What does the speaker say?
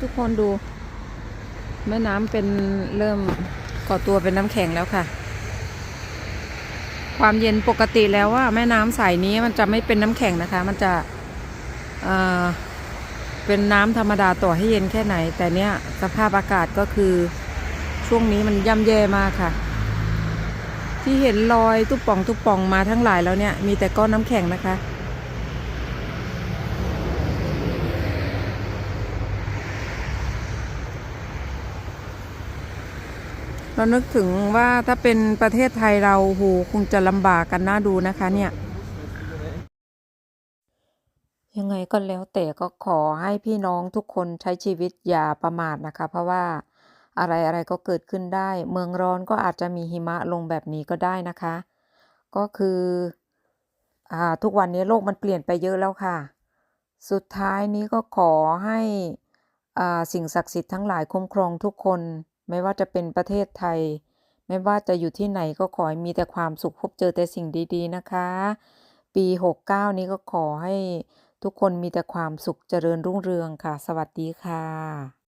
ทุกคนดู แม่น้ำเป็นเริ่มก่อตัวเป็นน้ำแข็งแล้วค่ะ ความเย็นปกติแล้วว่าแม่น้ำสายนี้มันจะไม่เป็นน้ำแข็งนะคะ มันจะเอ่อเป็นน้ำธรรมดาต่อให้เย็นแค่ไหน แต่เนี้ยสภาพอากาศก็คือช่วงนี้มันย่ำแย่มากค่ะ ที่เห็นรอยตุ๊บป่องตุ๊บป่องมาทั้งหลายแล้วเนี่ยมีแต่ก้อนน้ำแข็งนะคะ เรานึกถึงว่าถ้าเป็นประเทศไทยเราโหคงจะลำบากกันน่าดูนะคะเนี่ย ยังไงก็แล้วแต่ก็ขอให้พี่น้องทุกคนใช้ชีวิตอย่าประมาทนะคะ เพราะว่าอะไรอะไรก็เกิดขึ้นได้ เมืองร้อนก็อาจจะมีหิมะลงแบบนี้ก็ได้นะคะ ก็คืออ่าทุกวันนี้โลกมันเปลี่ยนไปเยอะแล้วค่ะ สุดท้ายนี้ก็ขอให้อ่าสิ่งศักดิ์สิทธิ์ทั้งหลายคุ้มครองทุกคน ไม่ว่าจะเป็นประเทศไทย ไม่ว่าจะอยู่ที่ไหนก็ขอให้มีแต่ความสุขพบเจอแต่สิ่งดีๆนะคะ ปี 69 นี้ก็ขอให้ทุกคนมีแต่ความสุขเจริญรุ่งเรืองค่ะ สวัสดีค่ะ